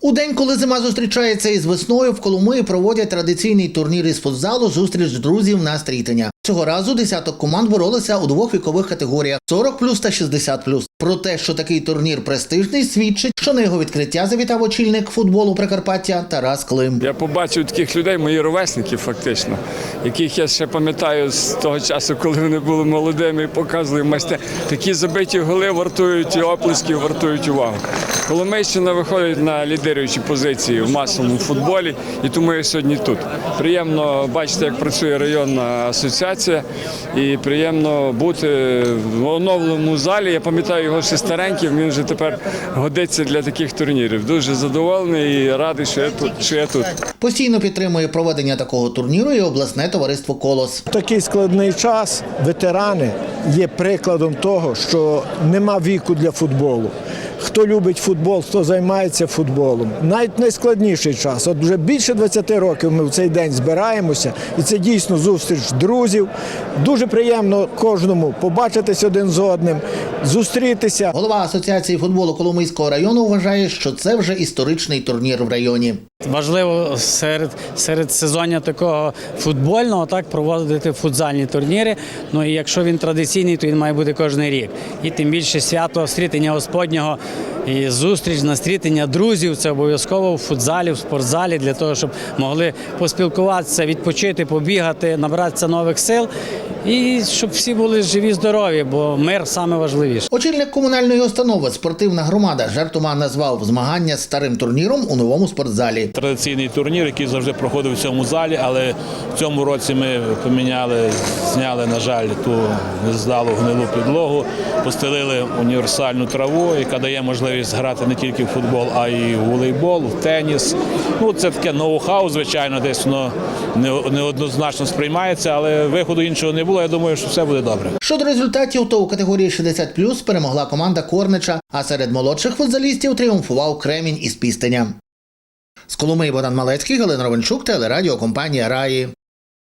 У день, коли зима зустрічається із весною, в Коломиї проводять традиційний турнір із футзалу зустріч друзів на стрітення. Цього разу десяток команд боролися у двох вікових категоріях 40 плюс та 60 плюс. Про те, що такий турнір престижний, свідчить, що на його відкриття завітав очільник футболу Прикарпаття Тарас Клим. Я побачив таких людей, мої ровесники, фактично, яких я ще пам'ятаю з того часу, коли вони були молодими і показували майсте. Такі забиті голи вартують і оплески, вартують увагу. Коломийщина виходить на лідируючі позиції в масовому футболі, і тому я сьогодні тут. Приємно бачити, як працює районна асоціація, і приємно бути в оновленому залі. Я пам'ятаю його ще стареньким, він вже тепер годиться для таких турнірів. Дуже задоволений і радий, що я тут. Що я тут. Постійно підтримує проведення такого турніру і обласне товариство Колос. Такий складний час ветерани є прикладом того, що нема віку для футболу. Хто любить футбол, хто займається футболом. Навіть найскладніший час. От вже більше 20 років ми в цей день збираємося, і це дійсно зустріч друзів. Дуже приємно кожному побачитись один з одним, зустрітися. Голова асоціації футболу Коломийського району вважає, що це вже історичний турнір в районі. Важливо серед, серед сезоння такого футбольного так проводити футзальні турніри. Ну і якщо він традиційний, то він має бути кожен рік. І тим більше свято стрітення Господнього і зустріч на стрітення друзів це обов'язково в футзалі, в спортзалі для того, щоб могли поспілкуватися, відпочити, побігати, набратися нових сил і щоб всі були живі, здорові, бо мир саме важливіше. Очільник комунальної установи Спортивна громада жартома назвав змагання старим турніром у новому спортзалі. традиційний турнір, який завжди проходив в цьому залі, але в цьому році ми поміняли, зняли, на жаль, ту нездалу гнилу підлогу, постелили універсальну траву, яка дає можливість грати не тільки в футбол, а й в волейбол, в теніс. Ну, це таке ноу-хау, звичайно, десь воно не- неоднозначно сприймається, але виходу іншого не було. Я думаю, що все буде добре. Щодо результатів, то у категорії 60 перемогла команда Корнича, а серед молодших футзалістів тріумфував Кремінь із Пістеня. З Коломиї Богдан Малецький, Галина Ровенчук, телерадіокомпанія Раї.